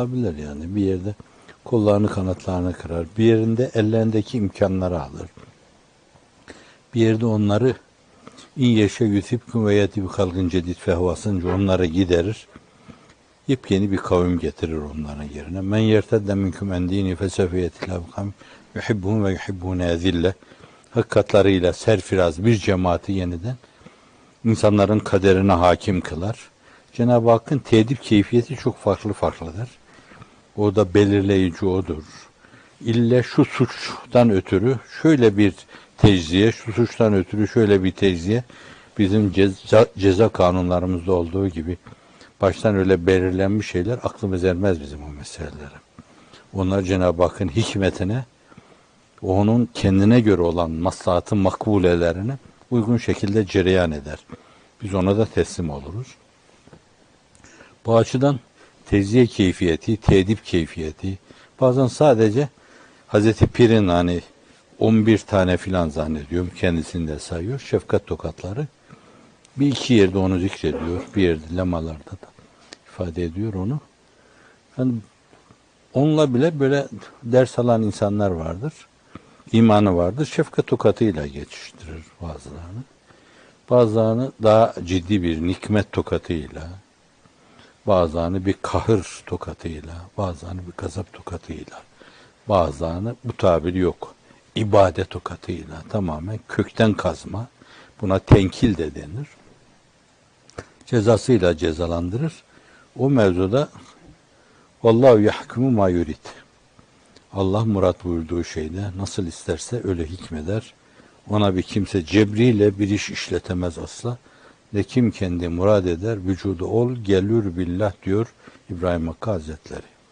olabilir yani. Bir yerde kollarını kanatlarını kırar. Bir yerinde ellerindeki imkanları alır. Bir yerde onları in yeşe yusibkum ve yeti bi kalgın cedid fehvasınca onlara giderir. Yepyeni bir kavim getirir onların yerine. Men yertedde minkum en dini fesefe yetilâ bikam yuhibbuhum ve yuhibbûne zille. Hakikatlarıyla serfiraz bir cemaati yeniden insanların kaderine hakim kılar. Cenab-ı Hakk'ın tedip keyfiyeti çok farklı farklıdır. O da belirleyici odur. İlle şu suçtan ötürü şöyle bir tecziye, şu suçtan ötürü şöyle bir tecziye bizim ceza, ceza kanunlarımızda olduğu gibi baştan öyle belirlenmiş şeyler aklımız ermez bizim o meselelere. Onlar Cenab-ı Hakk'ın hikmetine, onun kendine göre olan maslahatı makbulelerine uygun şekilde cereyan eder. Biz ona da teslim oluruz. Bu açıdan tezyiye keyfiyeti, tedip keyfiyeti, bazen sadece Hazreti Pir'in hani 11 tane filan zannediyorum kendisinde sayıyor. Şefkat tokatları. Bir iki yerde onu zikrediyor. Bir yerde lemalarda da ifade ediyor onu. Yani onunla bile böyle ders alan insanlar vardır. İmanı vardır. Şefkat tokatıyla geçiştirir bazılarını. Bazılarını daha ciddi bir nikmet tokatıyla, bazılarını bir kahır tokatıyla, bazılarını bir gazap tokatıyla, bazılarını bu tabir yok. ibadet tokatıyla tamamen kökten kazma. Buna tenkil de denir. Cezasıyla cezalandırır. O mevzuda Vallahu yahkumu ma yurid. Allah murat buyurduğu şeyde nasıl isterse öyle hikmeder. Ona bir kimse cebriyle bir iş işletemez asla. Ne kim kendi murad eder, vücudu ol, gelür billah diyor İbrahim Hakkı Hazretleri.